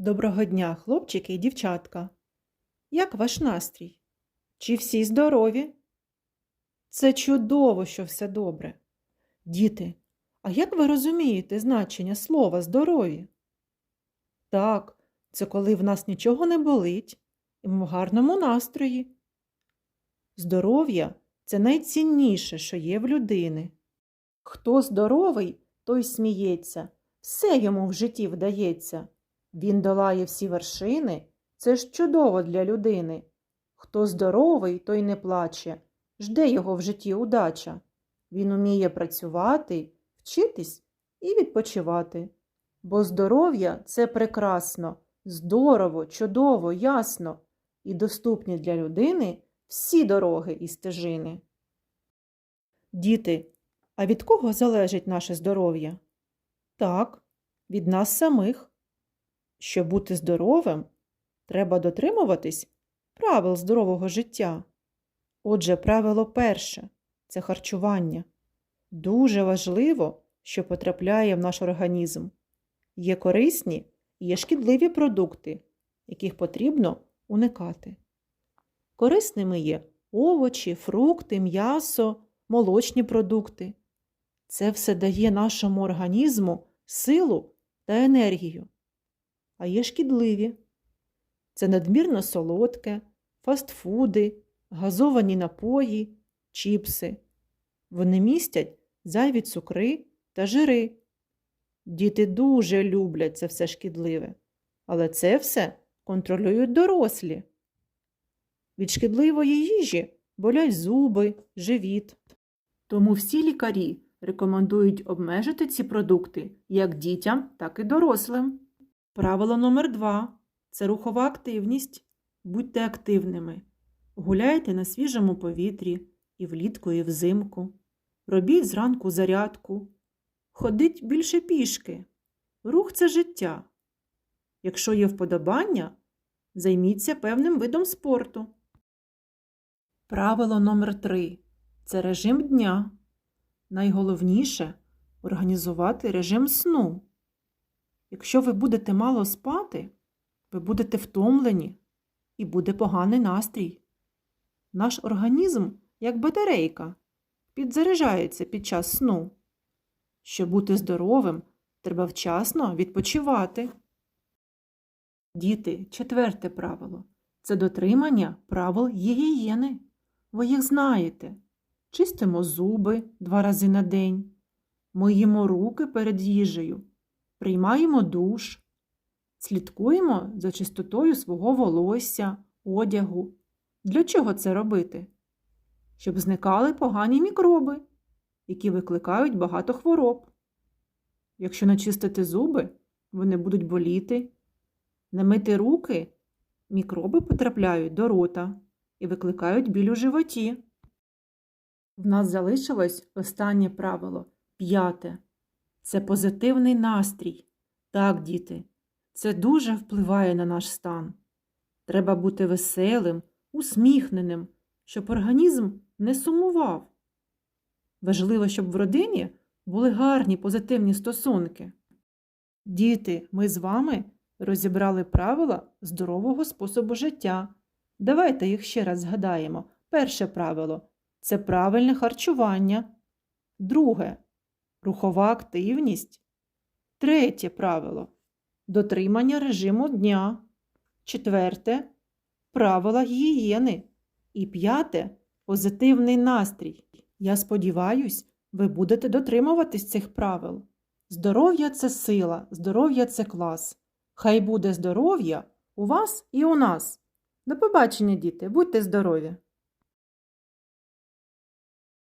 Доброго дня, хлопчики і дівчатка. Як ваш настрій? Чи всі здорові? Це чудово, що все добре. Діти, а як ви розумієте значення слова здорові? Так, це коли в нас нічого не болить, і ми в гарному настрої. Здоров'я це найцінніше, що є в людини. Хто здоровий, той сміється, все йому в житті вдається. Він долає всі вершини, це ж чудово для людини. Хто здоровий, той не плаче, жде його в житті удача. Він уміє працювати, вчитись і відпочивати. Бо здоров'я це прекрасно, здорово, чудово, ясно і доступні для людини всі дороги і стежини. Діти, а від кого залежить наше здоров'я? Так, від нас самих. Щоб бути здоровим, треба дотримуватись правил здорового життя. Отже, правило перше це харчування. Дуже важливо, що потрапляє в наш організм. Є корисні і є шкідливі продукти, яких потрібно уникати. Корисними є овочі, фрукти, м'ясо, молочні продукти. Це все дає нашому організму силу та енергію а є шкідливі. Це надмірно солодке, фастфуди, газовані напої, чіпси. Вони містять зайві цукри та жири. Діти дуже люблять це все шкідливе, але це все контролюють дорослі. Від шкідливої їжі болять зуби, живіт. Тому всі лікарі рекомендують обмежити ці продукти як дітям, так і дорослим. Правило номер два це рухова активність. Будьте активними. Гуляйте на свіжому повітрі і влітку, і взимку. Робіть зранку зарядку. Ходіть більше пішки. Рух це життя. Якщо є вподобання, займіться певним видом спорту. Правило номер три це режим дня. Найголовніше організувати режим сну. Якщо ви будете мало спати, ви будете втомлені і буде поганий настрій. Наш організм, як батарейка, підзаряджається під час сну. Щоб бути здоровим, треба вчасно відпочивати. Діти, четверте правило це дотримання правил гігієни. Ви їх знаєте. Чистимо зуби два рази на день, миємо руки перед їжею приймаємо душ, слідкуємо за чистотою свого волосся, одягу. Для чого це робити? Щоб зникали погані мікроби, які викликають багато хвороб. Якщо не чистити зуби, вони будуть боліти, не мити руки, мікроби потрапляють до рота і викликають біль у животі. В нас залишилось останнє правило п'яте це позитивний настрій. Так, діти, це дуже впливає на наш стан. Треба бути веселим, усміхненим, щоб організм не сумував. Важливо, щоб в родині були гарні позитивні стосунки. Діти, ми з вами розібрали правила здорового способу життя. Давайте їх ще раз згадаємо. Перше правило це правильне харчування. Друге рухова активність. Третє правило дотримання режиму дня. Четверте правила гігієни. І п'яте позитивний настрій. Я сподіваюсь, ви будете дотримуватись цих правил. Здоров'я це сила, здоров'я це клас. Хай буде здоров'я у вас і у нас. До побачення, діти, будьте здорові!